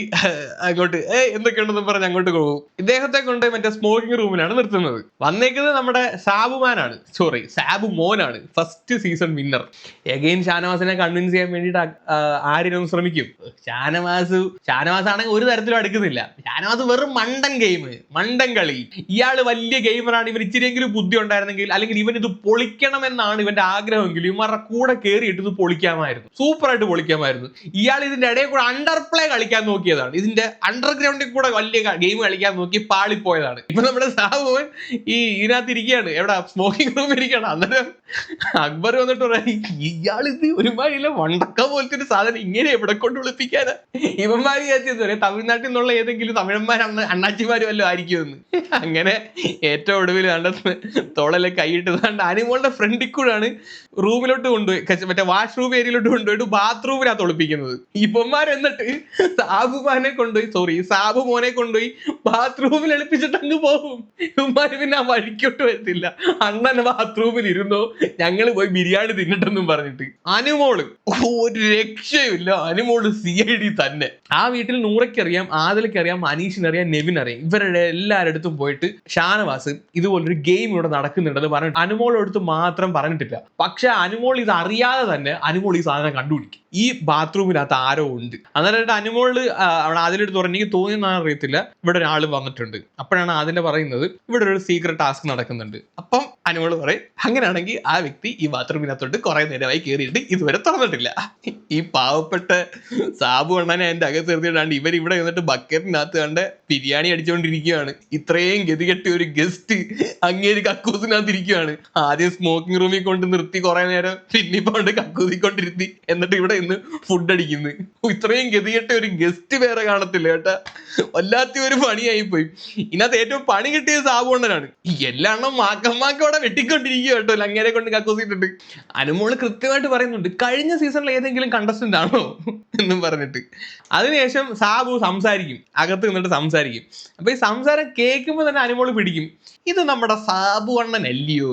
അങ്ങോട്ട് ഏ എന്തൊക്കെയുണ്ടെന്ന് പറഞ്ഞ് അങ്ങോട്ട് പോകും. ഇദ്ദേഹത്തെ കൊണ്ട് മറ്റേ സ്മോക്കിംഗ് റൂമിലാണ് നിർത്തുന്നത്. വന്നേക്കുന്നത് നമ്മുടെ സാബുമാനാണ്. സോറി സാബു മോനാണ്. ഫസ്റ്റ് സീസൺ വിന്നർ എഗെയിൻ ഷാനവാസിനെ കൺവിൻസ് ചെയ്യാൻ വേണ്ടിട്ട് ആരും ആ, ശ്രമിക്കും. ഷാനവാസ് ഷാനവാസ് ആണെങ്കിൽ ഒരു തരത്തിലും അടുക്കുന്നില്ല. ഷാനവാസ് വെറും മണ്ടൻ ഗെയിം മണ്ടൻ കളി. ഇയാൾ വലിയ ഗെയിമറാണ് ഇവൻ ഇച്ചിരിയെങ്കിലും ബുദ്ധി ഉണ്ടായിരുന്നെങ്കിൽ അല്ലെങ്കിൽ ഇവൻ ഇത് പൊളിക്കണം എന്നാണ് ഇവന്റെ ആഗ്രഹമെങ്കിൽ ഇവന്മാരുടെ കൂടെ കയറിയിട്ട് ഇത് പൊളിക്കാമായിരുന്നു. സൂപ്പറായിട്ട് പൊളിക്കാമായിരുന്നു ഇയാൾ ഇതിന്റെ ഇടയിൽ കൂടെ അണ്ടർ പ്ലേ കളിക്കാൻ നോക്കിയതാണ്. ഇതിന്റെ അണ്ടർഗ്രൗണ്ടിൽ കൂടെ വലിയ ഗെയിം കളിക്കാൻ നോക്കി പാളിപ്പോയതാണ്. ഇപ്പൊ നമ്മുടെ സാബുവൻ ഈ ഇതിനകത്ത് ഇരിക്കുകയാണ്. എവിടെ? സ്മോക്കിംഗ് റൂമിൽ ഇരിക്കുകയാണ്. അന്നേരം അക്ബർ വന്നിട്ട് പറയാം ഇയാൾ ഇത് ഒരുമാതിരിയില്ല വണ്ടക്ക പോലത്തെ ഒരു സാധനം ഇങ്ങനെ എവിടെ കൊണ്ട് വിളിപ്പിക്കാനാ? ഇവന്മാർ വിചാരിച്ചത് തമിഴ്നാട്ടിൽ നിന്നുള്ള ഏതെങ്കിലും തമിഴന്മാർ അണ്ണാച്ചിമാരും വല്ലതും ആയിരിക്കുമെന്ന്. അങ്ങനെ ഏറ്റവും ഒടുവിൽ കണ്ടെന്ന് തോളലെ കൈയിട്ട് കണ്ട് അനിമോളുടെ ഫ്രണ്ടിൽ കൂടാണ് റൂമിലോട്ട് കൊണ്ടുപോയി. മറ്റേ വാഷ്റൂം ഏരിയയിലോട്ട് കൊണ്ടുപോയിട്ട് ബാത്റൂമിനകത്ത് ഒളിപ്പിക്കുന്നത്. ഇപ്പൊമാർ എന്നിട്ട് സാബുമാനെ കൊണ്ടുപോയി സോറി സാബു മോനെ കൊണ്ടുപോയി ബാത്റൂമിൽ എളുപ്പിച്ചിട്ട് അങ്ങ് പോകും. ഇവന്മാര് പിന്നെ ആ വഴിക്കോട്ട് വരത്തില്ല. അണ്ണൻ ബാത്റൂമിൽ ഇരുന്നോ ഞങ്ങൾ പോയി ബിരിയാണി തിന്നിട്ടെന്നും പറഞ്ഞിട്ട്. അനുമോൾ ഒരു രക്ഷയുമില്ല. അനുമോൾ സി ഐ ഡി തന്നെ. ആ വീട്ടിൽ നൂറയ്ക്കറിയാം ആദലക്കറിയാം അനീഷിനറിയാം നെവിൻ അറിയാം ഇവരുടെ എല്ലാവരുടെ പോയിട്ട് ഷാനവാസ് ഇതുപോലൊരു ഗെയിം ഇവിടെ നടക്കുന്നുണ്ടെന്ന് പറഞ്ഞു അനുമോളടുത്ത് മാത്രം പറഞ്ഞിട്ടില്ല. പക്ഷെ അനുമോൾ ഇത് അറിയാതെ തന്നെ അനുമോൾ ഈ സാധനം കണ്ടുപിടിക്കും. ഈ ബാത്റൂമിനകത്ത് ആരോ ഉണ്ട്. അന്നേരം അനുമോൾ അവിടെ അതിലെടുത്ത് പറഞ്ഞു എനിക്ക് തോന്നിയെന്ന് അറിയത്തില്ല. ഇവിടെ ഒരാൾ വന്നിട്ടുണ്ട്. അപ്പോഴാണ് ആദ്യം പറയുന്നത് ഇവിടെ ഒരു സീക്രട്ട് ടാസ്ക് നടക്കുന്നുണ്ട്. അപ്പം അനുമോൾ പറയും അങ്ങനെയാണെങ്കിൽ ആ വ്യക്തി ഈ ബാത്റൂമിനകത്തോട്ട് കുറെ നേരമായി കയറിയിട്ട് ഇതുവരെ തുറന്നിട്ടില്ല. ഈ പാവപ്പെട്ട സാബു അണ്ണനെ എന്റെ അകത്ത് നിർത്തിയിട്ടാണ്ട് ഇവർ ഇവിടെ വന്നിട്ട് ബക്കറ്റിനകത്ത് കണ്ട് ബിരിയാണി അടിച്ചുകൊണ്ടിരിക്കുകയാണ് ഇത്രയും ഗതികെട്ടി ഒരു ഗസ്റ്റ് അങ്ങേര് കക്കൂസിനകത്തിരിക്കുകയാണ് ആദ്യം സ്മോക്കിംഗ് റൂമിൽ കൊണ്ട് നിർത്തി കുറെ നേരം പിന്നെ ഇപ്പൊ കൊണ്ട് കക്കൂസിക്കൊണ്ടിരുത്തി. എന്നിട്ട് ഇവിടെ ഇന്ന് ഫുഡ് അടിക്കുന്നു. ഇത്രയും ഗതികെട്ട ഒരു ഗസ്റ്റ് വേറെ കാണത്തില്ല കേട്ടാ. വല്ലാത്ത ഒരു പണിയായി പോയി ഇതിനകത്ത് ഏറ്റവും പണി കിട്ടിയ സാബുണ്ണനാണ്. എല്ലാം മാക്കമ്മാക്കോടെ വെട്ടിക്കൊണ്ടിരിക്കുക കേട്ടോ. അങ്ങേരെ കൊണ്ട് കക്കൂസിട്ടിട്ട്. അനുമോൾ കൃത്യമായിട്ട് പറയുന്നുണ്ട് കഴിഞ്ഞ സീസണിൽ ഏതെങ്കിലും കണ്ടസ്റ്റന്റ് ആണോ? എന്നും പറഞ്ഞിട്ട്. അതിനുശേഷം സാബു സംസാരിക്കും. അകത്ത് നിന്നിട്ട് സംസാരിക്കും അപ്പൊ ഈ സംസാരം കേൾക്കുമ്പോൾ തന്നെ അനുമോൾ പിടിക്കും. ഇത് നമ്മുടെ സാബു അണ്ണൻ അല്ലയോ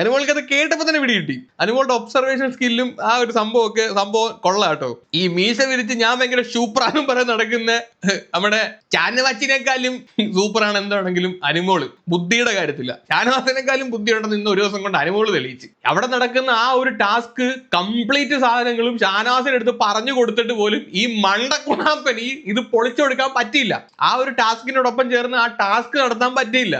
അനുമോൾക്ക് അത് കേട്ടപ്പോ തന്നെ പിടി കിട്ടി അനുമോളുടെ ഒബ്സർവേഷൻ സ്കില്ലും ആ ഒരു സംഭവമൊക്കെ സംഭവം കൊള്ളാട്ടോ ഈ മീശ വിരിച്ച് ഞാൻ ഭയങ്കര സൂപ്പറാണെന്നും പറയാൻ നടക്കുന്ന നമ്മുടെ ചാനവാച്ചിനേക്കാളും സൂപ്പറാണ് എന്താണെങ്കിലും അനുമോൾ. ബുദ്ധിയുടെ കാര്യത്തില്ല ബുദ്ധി ബുദ്ധിയുണ്ടെന്ന് ഇന്ന് ഒരു ദിവസം കൊണ്ട് അനുമോൾ തെളിയിച്ച്. അവിടെ നടക്കുന്ന ആ ഒരു ടാസ്ക് കംപ്ലീറ്റ് സാധനങ്ങളും ഷാനവാസിനെടുത്ത് പറഞ്ഞു കൊടുത്തിട്ട് പോലും ഈ മണ്ടക്കുണാപ്പനി ഇത് പൊളിച്ചു കൊടുക്കാൻ പറ്റിയില്ല. ആ ഒരു ടാസ്കിനോടൊപ്പം ചേർന്ന് ആ ടാസ്ക് നടത്താൻ പറ്റിയില്ല.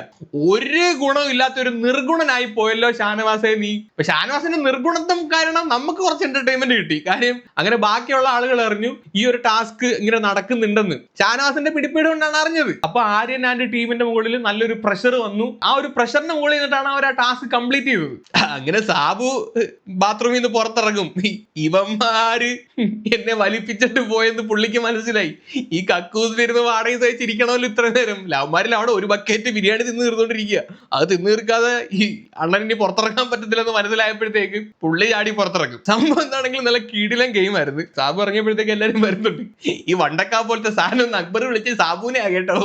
ഒരു ഗുണവും ഇല്ലാത്ത ഒരു നിർഗുണനായി പോയല്ലോ ഷാനവാസെ നീ. ഇപ്പൊ ഷാനവാസിന്റെ നിർഗുണത്വം കാരണം നമുക്ക് കുറച്ച് എന്റർടൈൻമെന്റ് കിട്ടി. കാര്യം അങ്ങനെ ബാക്കിയുള്ള ആളുകൾ അറിഞ്ഞു ഈ ഒരു ടാസ്ക് ഇങ്ങനെ നടക്കുന്നുണ്ടെന്ന്. ഷാനവാസിന്റെ പിടിപ്പീട് കൊണ്ടാണ് അറിഞ്ഞത്. അപ്പൊ ആര്യൻ ആൻഡ് ടീമിന്റെ മുകളിൽ നല്ലൊരു പ്രഷർ വന്നു. ആ ഒരു പ്രഷറിന്റെ മുകളിൽ നിന്നിട്ടാണ് അവർ ആ ടാസ്ക് കംപ്ലീറ്റ് ചെയ്തത്. അങ്ങനെ സാബു ബാത്റൂമിൽ നിന്ന് പുറത്തിറങ്ങും. ഇവന്മാര് എന്നെ വലിപ്പിച്ചിട്ട് പോയെന്ന് പുള്ളിക്ക് മനസ്സിലായി. ഈ കക്കൂസിലിരുന്ന് വാടക സഹിച്ചിരിക്കണമല്ലോ ഇത്ര നേരം. ലവന്മാരിൽ അവിടെ ഒരു ബക്കറ്റ് ബിരിയാണി തിന്ന് തീർന്നുകൊണ്ടിരിക്കുക അത് തിന്ന് തീർക്കാതെ ഈ അണ്ണനിനി പുറത്തിറങ്ങാൻ പറ്റത്തില്ലെന്ന് മനസ്സിലായപ്പോഴത്തേക്ക് പുള്ളി ചാടി പുറത്തിറക്കും സംഭവം എന്താണെങ്കിലും നല്ല കീടിലൻ ഗെയിം ആയിരുന്നു. സാബു ഇറങ്ങിയപ്പോഴത്തേക്ക് എല്ലാവരും വരുന്നുണ്ട്. ഈ വണ്ടക്കാ പോലത്തെ സാധനം ഒന്ന് അക്ബർ വിളിച്ച് സാബുവിനെ ആകേട്ടോ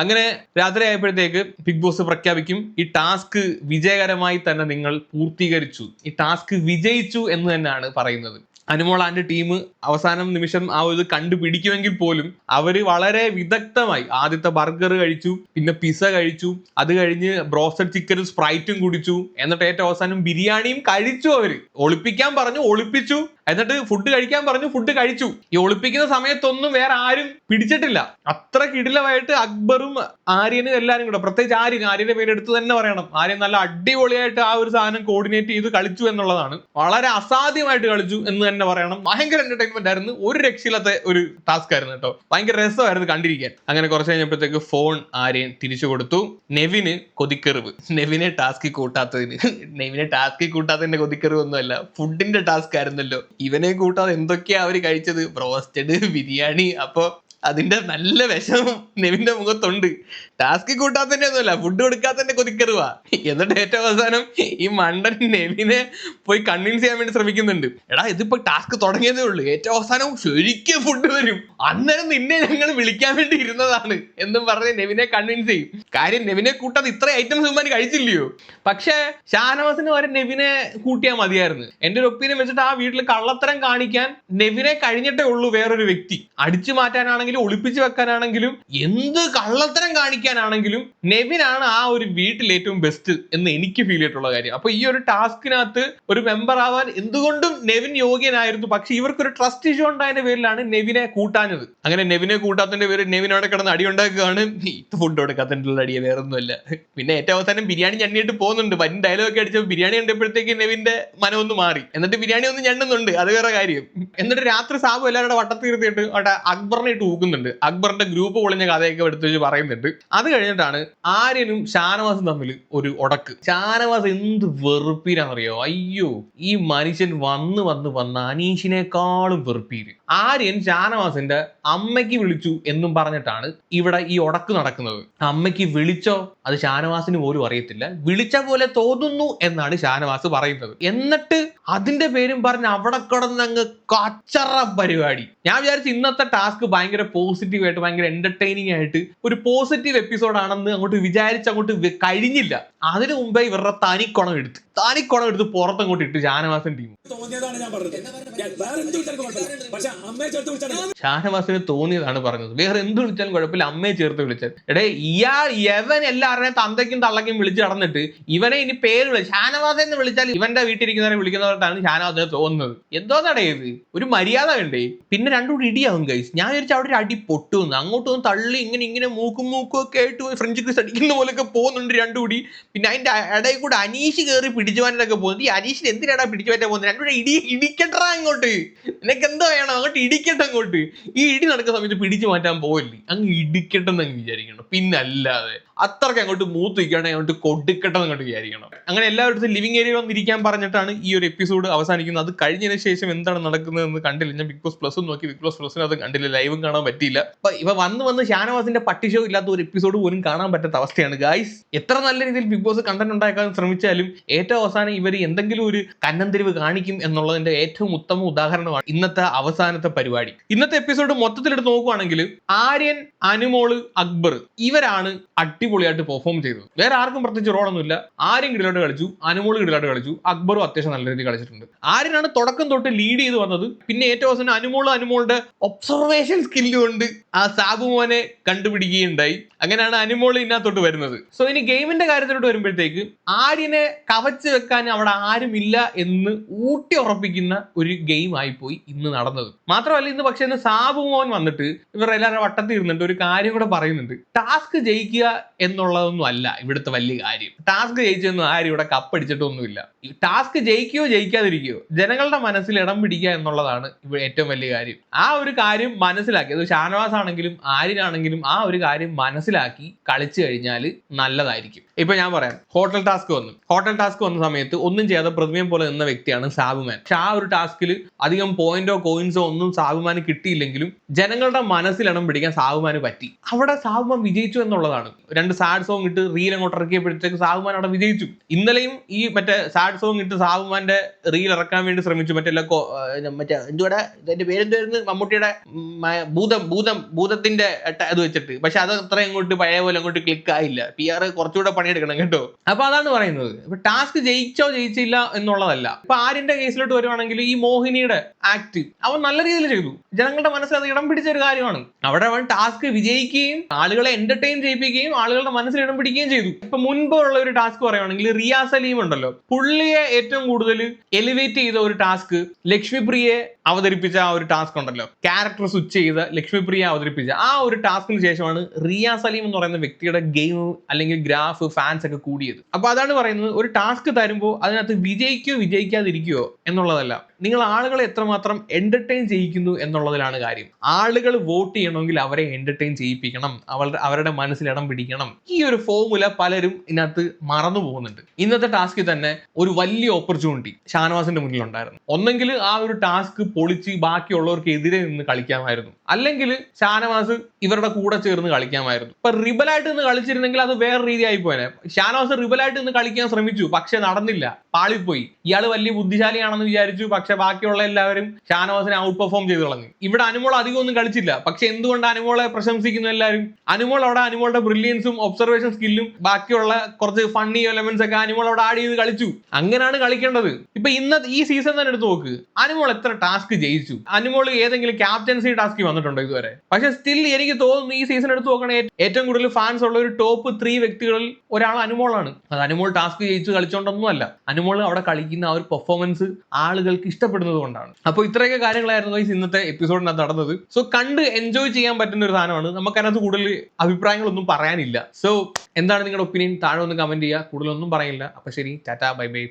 അങ്ങനെ രാത്രി ആയപ്പോഴത്തേക്ക് ബിഗ് ബോസ് പ്രഖ്യാപിക്കും ഈ ടാസ്ക് വിജയകരമായി തന്നെ നിങ്ങൾ പൂർത്തീകരിച്ചു. ഈ ടാസ്ക് വിജയിച്ചു എന്ന് തന്നെയാണ് പറയുന്നത്. അനുമോൾ ആൻഡ് ടീം അവസാനം നിമിഷം ആ ഒരു കണ്ടുപിടിക്കുമെങ്കിൽ പോലും അവർ വളരെ വിദഗ്ധമായി. ആദ്യത്തെ ബർഗർ കഴിച്ചു പിന്നെ പിസ കഴിച്ചു അത് കഴിഞ്ഞ് ബ്രോസ്റ്റഡ് ചിക്കനും സ്പ്രൈറ്റും കുടിച്ചു. എന്നിട്ട് ഏറ്റവും അവസാനം ബിരിയാണിയും കഴിച്ചു അവർ. ഒളിപ്പിക്കാൻ പറഞ്ഞു ഒളിപ്പിച്ചു. എന്നിട്ട് ഫുഡ് കഴിക്കാൻ പറഞ്ഞു ഫുഡ് കഴിച്ചു. ഈ ഒളിപ്പിക്കുന്ന സമയത്തൊന്നും വേറെ ആരും പിടിച്ചിട്ടില്ല. അത്ര കിടിലമായിട്ട് അക്ബറും ആര്യനും എല്ലാരും കൂടെ പ്രത്യേകിച്ച് ആര്യൻ ആര്യന്റെ പേര് എടുത്തു തന്നെ പറയണം. ആര്യൻ നല്ല അടിപൊളിയായിട്ട് ആ ഒരു സാധനം കോർഡിനേറ്റ് ചെയ്ത് കളിച്ചു എന്നുള്ളതാണ്. വളരെ അസാധ്യമായിട്ട് കളിച്ചു എന്ന് തന്നെ പറയണം. ഭയങ്കര എന്റർടൈൻമെന്റ് ആയിരുന്നു. ഒരു രക്ഷയില്ലാത്ത ഒരു ടാസ്ക് ആയിരുന്നു കേട്ടോ. ഭയങ്കര രസമായിരുന്നു കണ്ടിരിക്കാൻ. അങ്ങനെ കുറച്ച് കഴിഞ്ഞപ്പോഴത്തേക്ക് ഫോൺ ആര്യൻ തിരിച്ചു കൊടുത്തു. നെവിന് കൊതിക്കെറിവ്. നെവിനെ ടാസ്ക് കൂട്ടാത്തതിന്. നെവിനെ ടാസ്ക് കൂട്ടാത്തതിന്റെ കൊതിക്കെറിവ് ഒന്നുമല്ല ഫുഡിന്റെ ടാസ്ക് ആയിരുന്നല്ലോ. ഇവനെ കൂട്ടാതെ എന്തൊക്കെയാ അവർ കഴിച്ചത്? ബ്രോസ്റ്റഡ് ബിരിയാണി. അപ്പൊ അതിന്റെ നല്ല വിഷമം നെവിന്റെ മുഖത്തുണ്ട്. ടാസ്ക് കൂട്ടാത്തന്നെ ഒന്നുമല്ല ഫുഡ് കൊടുക്കാത്തന്നെ കൊതിക്കറുവാ എന്നിട്ട് ഏറ്റവും അവസാനം ഈ മണ്ടൻ നെവിനെ പോയി കൺവിൻസ് ചെയ്യാൻ വേണ്ടി ശ്രമിക്കുന്നുണ്ട്. എടാ ഇതിപ്പോ ടാസ്ക് തുടങ്ങിയതേ ഉള്ളൂ. ഏറ്റവും അവസാനം ശരിക്കും ഫുഡ് വരും അന്നേരം നിന്നെ ഞങ്ങൾ വിളിക്കാൻ വേണ്ടി ഇരുന്നതാണ് എന്നും പറഞ്ഞ് നെവിനെ കൺവിൻസ് ചെയ്യും. കാര്യം നെവിനെ കൂട്ടാതെ ഇത്ര ഐറ്റംസ് ഉമ്മാൻ കഴിച്ചില്ലയോ? പക്ഷേ ഷാനവാസിന് വരെ നെവിനെ കൂട്ടിയാൽ മതിയായിരുന്നു. എന്റെ ഒരു ഒപ്പീനിയൻ വെച്ചിട്ട് ആ വീട്ടിൽ കള്ളത്തരം കാണിക്കാൻ നെവിനെ കഴിഞ്ഞിട്ടേ ഉള്ളൂ വേറൊരു വ്യക്തി. അടിച്ചു മാറ്റാനാണെങ്കിലും ഒളിപ്പിച്ചു വെക്കാനാണെങ്കിലും എന്ത് കള്ളത്തരം കാണിക്കാനാണെങ്കിലും നെവിനാണ് ആ ഒരു വീട്ടിൽ ഏറ്റവും ബെസ്റ്റ് എന്ന് എനിക്ക് ഫീൽ ചെയ്തിട്ടുള്ള കാര്യം. അപ്പൊ ഈ ഒരു ടാസ്കിനകത്ത് ഒരു മെമ്പർ ആവാൻ എന്തുകൊണ്ടും നെവിൻ യോഗ്യനായിരുന്നു. പക്ഷെ ഇവർക്കൊരു ട്രസ്റ്റ് ഇഷ്യൂ ഉണ്ടായതിന്റെ പേരിലാണ് നെവിനെ കൂട്ടാഞ്ഞത്. അങ്ങനെ നെവിനെ കൂട്ടാത്തതിന്റെ പേര് നെവിൻ അവിടെ കിടന്ന് അടി ഉണ്ടാക്കുകയാണ്. ഇത് ഫുഡ് കൊടുക്കാത്തതിന്റെ അടിയെ വേറെ ഒന്നുമല്ല പിന്നെ ഏറ്റവും അവസാനം ബിരിയാണി ഞണ്ണിയിട്ട് പോകുന്നുണ്ട്. വൻ ഡയലോഗ് അടിച്ചപ്പോൾ ബിരിയാണി കണ്ടപ്പോഴത്തേക്ക് നെവിന്റെ മനമൊന്ന് മാറി. എന്നിട്ട് ബിരിയാണി ഒന്ന് ഞണ്ണുന്നുണ്ട്. അത് വേറെ കാര്യം. എന്നിട്ട് രാത്രി സാബു എല്ലാവരുടെ വട്ടത്തിരുത്തിയിട്ട് അവിടെ അക്ബറിനെ ഇട്ട് ഊക്കുന്നുണ്ട് അക്ബറിന്റെ ഗ്രൂപ്പ് പൊളിഞ്ഞ കഥയൊക്കെ എടുത്തു വെച്ച് പറയുന്നുണ്ട്. അത് കഴിഞ്ഞിട്ടാണ് ആര്യനും ഷാനവാസും തമ്മിൽ ഒരു ഉടക്ക് ഷാനവാസ് എന്ത് വെറുപ്പീരാന്നറിയോ? അയ്യോ ഈ മനുഷ്യൻ വന്ന് വന്ന് വന്ന് അനീഷിനേക്കാളും വെറുപ്പീര്. ആര്യൻ ഷാനവാസിന്റെ അമ്മയ്ക്ക് വിളിച്ചു എന്നും പറഞ്ഞിട്ടാണ് ഇവിടെ ഈ ഉടക്ക് നടക്കുന്നത്. അമ്മയ്ക്ക് വിളിച്ചോ? അത് ഷാനവാസിന് പോലും അറിയത്തില്ല. വിളിച്ച പോലെ തോന്നുന്നു എന്നാണ് ഷാനവാസ് പറയുന്നത്. എന്നിട്ട് അതിന്റെ പേരും പറഞ്ഞ് അവിടെ കിടന്നങ്ങ് കച്ചറ പരിപാടി. ഞാൻ വിചാരിച്ചു ഇന്നത്തെ ടാസ്ക് ഭയങ്കര പോസിറ്റീവ് ആയിട്ട് ഭയങ്കര എന്റർടൈനിങ് ആയിട്ട് ഒരു പോസിറ്റീവ് എപ്പിസോഡ് ആണെന്ന് അങ്ങോട്ട് വിചാരിച്ച് അങ്ങോട്ട് കഴിഞ്ഞില്ല. അതിനു മുമ്പേ ഇവരുടെ തനിക്കുണം എടുത്ത് തനിക്കുണം എടുത്ത് പുറത്തങ്ങോട്ട് ഇട്ട് ഷാനവാസൻ ടീം. ഞാൻ പറഞ്ഞത്. പക്ഷെ ഷാനവാസിന് തോന്നിയതാണ് പറഞ്ഞത്. വേറെ എന്ത് വിളിച്ചാലും കുഴപ്പമില്ല. അമ്മയെ ചേർത്ത് വിളിച്ചാൽ. എടേ ഇയാൾ യവൻ എല്ലാവരുടെയും തന്തയ്ക്കും തള്ളയ്ക്കും വിളിച്ച് നടന്നിട്ട് ഇവനെ ഇനി പേര് വിളി ഷാനവാസ് എന്ന് വിളിച്ചാൽ ഇവന്റെ വീട്ടിലിരിക്കുന്നവരെ വിളിക്കുന്നവർക്കാണ് ഷാനവാസിനെ തോന്നുന്നത്. എന്തോ ഇത്? ഒരു മര്യാദ വേണ്ടേ പിന്നെ രണ്ടും കൂടി ഇടിയാവും ഗൈസ് ഞാൻ വിചാരിച്ചു അവിടെ ഒരു അടി പൊട്ടുമെന്ന് അങ്ങോട്ടും തള്ളി ഇങ്ങനെ ഇങ്ങനെ മൂക്കും മൂക്കും ഒക്കെ ആയിട്ട് ഫ്രഞ്ച് ക്രിസ് അടിക്കുന്ന പോലെയൊക്കെ പോകുന്നുണ്ട് രണ്ടും കൂടി. പിന്നെ അതിന്റെ ഇടയിൽ കൂടെ അനീഷ് കയറി പിടിച്ചു മാറ്റാനൊക്കെ പോകുന്നത് ഈ അനീഷിന് എന്തിനാ പിടിച്ചു മാറ്റാൻ പോകുന്നത്? രണ്ടും കൂടെ ഇടി ഇടിക്കട്ടാ ഇങ്ങോട്ട് നിനക്ക് എന്തോ വേണം അങ്ങോട്ട് ഇടിക്കട്ടെ അങ്ങോട്ട്. ഈ ഇടി നടക്കുന്ന സമയത്ത് പിടിച്ചു മാറ്റാൻ പോവില്ലേ? അങ്ങ് ഇടിക്കട്ടെ എന്ന് അങ്ങ് വിചാരിക്കണം. പിന്നെ അല്ലാതെ അത്രയ്ക്ക് അങ്ങോട്ട് മൂത്ത് വയ്ക്കുകയാണെങ്കിൽ അങ്ങോട്ട് കൊടുക്കട്ടെ അങ്ങോട്ട് വിചാരിക്കണം. അങ്ങനെ എല്ലാവരുടെ ലിവിംഗ് ഏരിയ വന്നിരിക്കാൻ പറഞ്ഞിട്ടാണ് ഈ ഒരു എപ്പിസോഡ് അവസാനിക്കുന്നത്. അത് കഴിഞ്ഞതിന് ശേഷം എന്താണ് നടക്കുന്നത് എന്ന് കണ്ടില്ല. ഞാൻ ബിഗ് ബോസ് പ്ലസ് നോക്കി. ബിഗ് ബോസ് പ്ലസ് അത് കണ്ടില്ല. ലൈവും കാണാൻ പറ്റിയില്ല. അപ്പൊ ഇവ വന്ന് വന്ന് ഷാനവാസിന്റെ പട്ടിഷോ ഇല്ലാത്ത ഒരു എപ്പിസോഡ് പോലും കാണാൻ പറ്റാത്ത അവസ്ഥയാണ്. ഗായ്സ് എത്ര നല്ല രീതിയിൽ ബിഗ് ബോസ് കണ്ടന്റ് ഉണ്ടാക്കാൻ ശ്രമിച്ചാലും ഏറ്റവും അവസാനം ഇവർ എന്തെങ്കിലും ഒരു കന്നന്തിരിവ് കാണിക്കും എന്നുള്ളതിന്റെ ഏറ്റവും ഉത്തമ ഉദാഹരണമാണ് ഇന്നത്തെ അവസാനത്തെ പരിപാടി. ഇന്നത്തെ എപ്പിസോഡ് മൊത്തത്തിലെടുത്ത് നോക്കുവാണെങ്കിൽ ആര്യൻ അനുമോൾ അക്ബർ ഇവരാണ് അടിപൊളിയായിട്ട് പെർഫോം ചെയ്തത്. വേറെ ആർക്കും പ്രത്യേകിച്ച് റോളൊന്നുമില്ല ആര്യൻ കിടിലോട്ട് കളിച്ചു അനുമോൾ കിടിലോട്ട് കളിച്ചു അക്ബറും അത്യാവശ്യം നല്ല രീതിയിൽ കളിച്ചിട്ടുണ്ട്. ആര്യനാണ് തുടക്കം തൊട്ട് ലീഡ് ചെയ്ത് വന്നത്. പിന്നെ ഏറ്റവും അവസാനം അനുമോൾ അനുമോളുടെ ഒബ്സർവേഷൻ സ്കില്ല് കൊണ്ട് ആ സാബു മോനെ കണ്ടുപിടിക്കുകയുണ്ടായി. അങ്ങനെയാണ് അനുമോൾ ഇതിനകത്തോട്ട് വരുന്നത്. സോ ഇനി ഗെയിമിന്റെ കാര്യത്തിലോട്ട് വരുമ്പോഴത്തേക്ക് ആര്യനെ കവച്ച് വെക്കാൻ അവിടെ ആരുമില്ല എന്ന് ഊട്ടി ഉറപ്പിക്കുന്ന ഒരു ഗെയിം ആയിപ്പോയി ഇന്ന് നടന്നത്. മാത്രമല്ല ഇന്ന് പക്ഷേ ഇന്ന് സാബു മോൻ വന്നിട്ട് ഇവർ എല്ലാവരും വട്ടത്തിൽ ഇരുന്നിട്ട് ഒരു കാര്യം കൂടെ പറയുന്നുണ്ട്. ടാസ്ക് ജയിക്കുക എന്നുള്ളതൊന്നും അല്ല ഇവിടുത്തെ വലിയ കാര്യം. ടാസ്ക് ജയിച്ചൊന്നും ആരും ഇവിടെ കപ്പടിച്ചിട്ടൊന്നുമില്ല. ടാസ്ക് ജയിക്കുകയോ ജയിക്കാതിരിക്കുകയോ ജനങ്ങളുടെ മനസ്സിൽ ഇടം പിടിക്കുക എന്നുള്ളതാണ് ഇവിടെ ഏറ്റവും വലിയ കാര്യം. ആ ഒരു കാര്യം മനസ്സിലാക്കി. അത് ഷാനവാസ് ആണെങ്കിലും ആര്യനാണെങ്കിലും ആ ഒരു കാര്യം മനസ്സിലാക്കി കളിച്ചു കഴിഞ്ഞാൽ നല്ലതായിരിക്കും. ഇപ്പൊ ഞാൻ പറയാം. ഹോട്ടൽ ടാസ്ക് വന്നു. ഹോട്ടൽ ടാസ്ക് വന്ന സമയത്ത് ഒന്നും ചെയ്യാതെ പ്രതിമയം പോലെ നിന്ന വ്യക്തിയാണ് സാബുമാൻ. പക്ഷെ ആ ഒരു ടാസ്കിൽ അധികം പോയിന്റോ കോയിൻസോ സാബുമാന് കിട്ടിയില്ലെങ്കിലും ജനങ്ങളുടെ മനസ്സിൽ ഇടം പിടിക്കാൻ സാബുമാന് പറ്റി. അവിടെ സാഹുമാൻ വിജയിച്ചു എന്നുള്ളതാണ്. രണ്ട് സാഡ് സോങ് ഇട്ട് റീൽ അങ്ങോട്ട് ഇറക്കിയപ്പോഴത്തേക്ക് സാഹുമാൻ അവിടെ വിജയിച്ചു. ഇന്നലെയും ഈ മറ്റേ സാഡ് സോങ് ഇട്ട് സാഹുമാന്റെ റീൽ ഇറക്കാൻ വേണ്ടി ശ്രമിച്ചു. മറ്റേ മറ്റേ എന്തുവാടെ? എന്റെ പേരെന്തായിരുന്നു? മമ്മൂട്ടിയുടെ ഭൂതം ഭൂതം ഭൂതത്തിന്റെ ഇത് വെച്ചിട്ട്. പക്ഷെ അത് അത്ര അങ്ങോട്ട് പഴയ പോലെ അങ്ങോട്ട് ക്ലിക്ക് ആയില്ല. പി ആർ കുറച്ചുകൂടെ പണിയെടുക്കണം കേട്ടോ. അപ്പൊ അതാണ് പറയുന്നത്. ടാസ്ക് ജയിച്ചോ ജയിച്ചില്ല എന്നുള്ളതല്ല. ഇപ്പൊ ആരിന്റെ കേസിലോട്ട് വരുവാണെങ്കിൽ ഈ മോഹിനിയുടെ ആക്ട് അവൻ നല്ല രീതിയിൽ ചെയ്തു. ജനങ്ങളുടെ മനസ്സിൽ അത് ഇടം പിടിച്ച ഒരു കാര്യമാണ്. അവിടെ അവൻ ടാസ്ക് വിജയിക്കുകയും ആളുകളെ എന്റർടൈൻ ചെയ്യിപ്പിക്കുകയും ആളുകളുടെ മനസ്സിൽ ഇടം പിടിക്കുകയും ചെയ്തു. ഇപ്പൊ മുൻപ് ഉള്ള ഒരു ടാസ്ക് പറയുകയാണെങ്കിൽ റിയാ സലീം ഉണ്ടല്ലോ. പുള്ളിയെ ഏറ്റവും കൂടുതൽ എലിവേറ്റ് ചെയ്ത ഒരു ടാസ്ക് ലക്ഷ്മിപ്രിയെ അവതരിപ്പിച്ച ആ ഒരു ടാസ്ക് ഉണ്ടല്ലോ. ക്യാരക്ടർ സ്വിച്ച് ചെയ്ത് ലക്ഷ്മിപ്രിയ അവതരിപ്പിച്ച ആ ഒരു ടാസ്കിന് ശേഷമാണ് റിയ സലീം എന്ന് പറയുന്ന വ്യക്തിയുടെ ഗെയിം അല്ലെങ്കിൽ ഗ്രാഫ് ഫാൻസ് ഒക്കെ കൂടിയത്. അപ്പൊ അതാണ് പറയുന്നത് ഒരു ടാസ്ക് തരുമ്പോൾ അതിനകത്ത് വിജയിക്കുകയോ വിജയിക്കാതിരിക്കുകയോ എന്നുള്ളതല്ല. നിങ്ങൾ ആളുകളെ എത്രമാത്രം എന്റർടൈൻ ചെയ്യിക്കുന്നു എന്നുള്ളതിലാണ് കാര്യം. ആളുകൾ വോട്ട് ചെയ്യണമെങ്കിൽ അവരെ എന്റർടൈൻ ചെയ്യിപ്പിക്കണം. അവരുടെ അവരുടെ മനസ്സിൽ ഇടം പിടിക്കണം. ഈ ഒരു ഫോർമുല പലരും ഇതിനകത്ത് മറന്നു പോകുന്നുണ്ട്. ഇന്നത്തെ ടാസ്കിൽ തന്നെ ഒരു വലിയ ഓപ്പർച്യൂണിറ്റി ഷാനവാസിന്റെ മുന്നിൽ ഉണ്ടായിരുന്നു ഒന്നെങ്കിൽ ആ ഒരു ടാസ്ക് പൊളിച്ച് ബാക്കിയുള്ളവർക്ക് എതിരെ നിന്ന് കളിക്കാമായിരുന്നു. അല്ലെങ്കിൽ ഷാനവാസ് ഇവരുടെ കൂടെ ചേർന്ന് കളിക്കാമായിരുന്നു. ഇപ്പൊ റിബലായിട്ട് നിന്ന് കളിച്ചിരുന്നെങ്കിൽ അത് വേറെ രീതി രീതിയായി പോയനെ. ഷാനവാസ് റിബലായിട്ട് നിന്ന് കളിക്കാൻ ശ്രമിച്ചു പക്ഷെ നടന്നില്ല. പാളിപ്പോയി. ഇയാൾ വലിയ ബുദ്ധിശാലിയാണെന്ന് വിചാരിച്ചു പക്ഷെ ബാക്കിയുള്ള എല്ലാവരും ഷാനോസിനെ ഔട്ട് പെർഫോം ചെയ്തു കളഞ്ഞു. ഇവിടെ അനുമോൾ അധികം ഒന്നും കളിച്ചില്ല. പക്ഷെ എന്തുകൊണ്ട് അനുമോളെ പ്രശംസിക്കുന്നു എല്ലാവരും? അനുമോൾ അവിടെ അനുമോളുടെ ബ്രില്യൻസും ഒബ്സർവേഷൻ സ്കില്ലും ബാക്കിയുള്ള കുറച്ച് ഫണ്ണി എലമെന്റ്സ് ഒക്കെ അനുമോൾ അവിടെ ആഡ് ചെയ്ത് കളിച്ചു. അങ്ങനെയാണ് കളിക്കേണ്ടത്. ഇപ്പൊ ഇന്നത്തെ ഈ സീസൺ തന്നെ എടുത്ത് നോക്ക്. അനുമോൾ എത്ര ടാസ്ക് ജയിച്ചു. അനുമോൾ ഏതെങ്കിലും ക്യാപ്റ്റൻസി ടാസ്ക് വന്നിട്ടുണ്ടോ ഇതുവരെ? പക്ഷെ സ്റ്റിൽ എനിക്ക് തോന്നുന്നു ഈ സീസൺ എടുത്ത് നോക്കണ ഏറ്റവും കൂടുതൽ ഫാൻസ് ഉള്ള ഒരു ടോപ്പ് ത്രീ വ്യക്തികളിൽ ഒരാൾ അനുമോളാണ്. അത് അനുമോൾ ടാസ്ക് ജയിച്ച് കളിച്ചോണ്ടൊന്നുമല്ല. അനുമോൾ അവിടെ കളിക്കുന്ന ആ ഒരു പെർഫോമൻസ് ആളുകൾക്ക് ഇഷ്ടപ്പെടുന്നത് കൊണ്ടാണ്. അപ്പോൾ ഇത്രയൊക്കെ കാര്യങ്ങളായിരുന്നു ഈ ഇന്നത്തെ എപ്പിസോഡിനകത്ത് നടന്നത്. സോ കണ്ട് എൻജോയ് ചെയ്യാൻ പറ്റുന്ന ഒരു സാധനമാണ്. നമുക്കതിനകത്ത് കൂടുതൽ അഭിപ്രായങ്ങളൊന്നും പറയാനില്ല. സോ എന്താണ് നിങ്ങളുടെ ഒപ്പീനിയൻ താഴെ ഒന്ന് കമന്റ് ചെയ്യുക. കൂടുതലൊന്നും പറയില്ല. അപ്പൊ ശരി. ടാറ്റാ ബൈ ബൈ.